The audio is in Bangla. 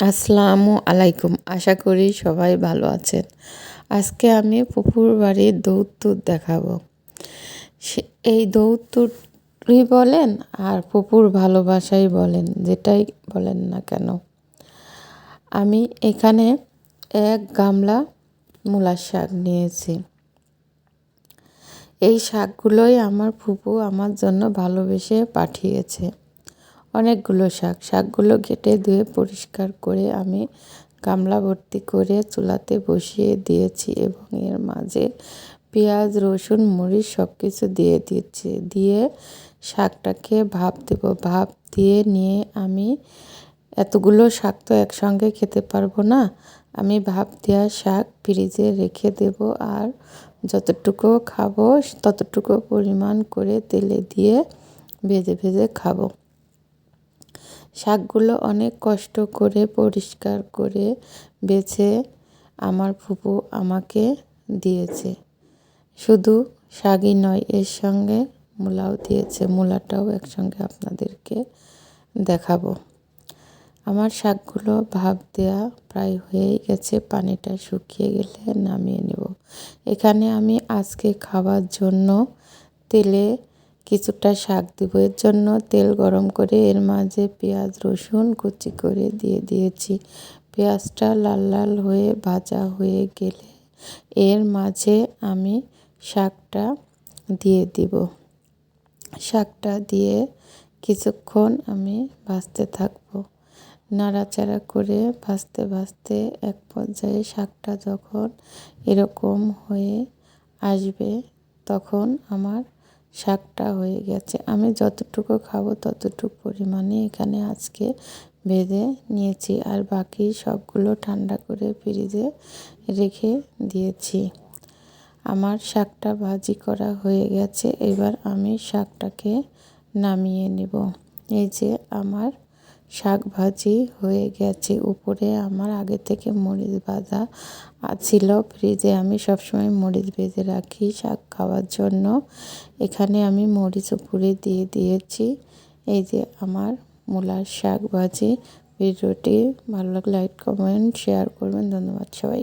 আসসালামু আলাইকুম। আশা করি সবাই ভালো আছেন। আজকে আমি পুকুর বাড়ির দৌত্তুর দেখাবো। এই দৌত্তুরই বলেন আর পুকুর ভালোবাসাই বলেন, যেটাই বলেন না কেন। আমি এখানে এক গামলা মূলার শাক নিয়েছি। এই শাকগুলোই আমার ফুপু আমার জন্য ভালোবেসে পাঠিয়েছে। অনেকগুলো শাক। শাকগুলো কেটে ধুয়ে পরিষ্কার করে আমি গামলা ভর্তি করে চুলাতে বসিয়ে দিয়েছি এবং এর মাঝে পেঁয়াজ, রসুন, মরিচ সব কিছু দিয়ে দিচ্ছি দিয়ে শাকটাকে ভাপ দেব। ভাপ দিয়ে নিয়ে আমি এতগুলো শাক তো একসঙ্গে খেতে পারব না। আমি ভাপ দেওয়া শাক ফ্রিজে রেখে দেব আর যতটুকু খাব ততটুকু পরিমাণ করে তেলে দিয়ে ভেজে ভেজে খাব। শাকগুলো অনেক কষ্ট করে পরিষ্কার করে বেছে আমার ফুপু আমাকে দিয়েছে। শুধু শাকই নয়, এর সঙ্গে মূলাও দিয়েছে। মূলাটাও একসঙ্গে আপনাদেরকে দেখাবো। আমার শাকগুলো ভাব দেয়া প্রায় হয়েই গেছে। পানিটা শুকিয়ে গেলে নামিয়ে নেব। এখানে আমি আজকে খাবার জন্য তেলে কিছুটা শাক দিব। এর জন্য তেল গরম করে এর মাঝে পেঁয়াজ, রসুন কুচি করে দিয়ে দিয়েছি। পেঁয়াজটা লাল লাল হয়ে ভাজা হয়ে গেলে এর মাঝে আমি শাকটা দিয়ে দিব। শাকটা দিয়ে কিছুক্ষণ আমি ভাজতে থাকব। নাড়াচাড়া করে ভাজতে ভাজতে এক পর্যায়ে শাকটা যখন এরকম হয়ে আসবে, তখন আমার শাকটা হয়ে গেছে। আমি যতটুকু খাব ততটুকু পরিমাণে এখানে আজকে ভেজে নিয়েছি আর বাকি সবগুলো ঠান্ডা করে ফ্রিজে রেখে দিয়েছি। আমার শাকটা ভাজি করা হয়ে গেছে। এবার আমি শাকটাকে নামিয়ে নেব। এই যে আমার শাক ভাজি হয়ে গেছে। উপরে আমার আগে থেকে মরিচ ভাজা ছিল ফ্রিজে আমি সবসময় মরিচ ভেজে রাখি শাক খাওয়ার জন্য। এখানে আমি মরিচ উপরে দিয়ে দিয়েছি। এই যে আমার মূলার শাক ভাজি ভিডিওটি ভালো লাগলে লাইক, কমেন্ট, শেয়ার করবেন। ধন্যবাদ সবাই